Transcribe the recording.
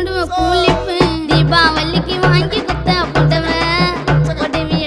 போடுவ கூலிப்பு. தீபாவளிக்கு வாங்கி குத்த புடவை உடவிய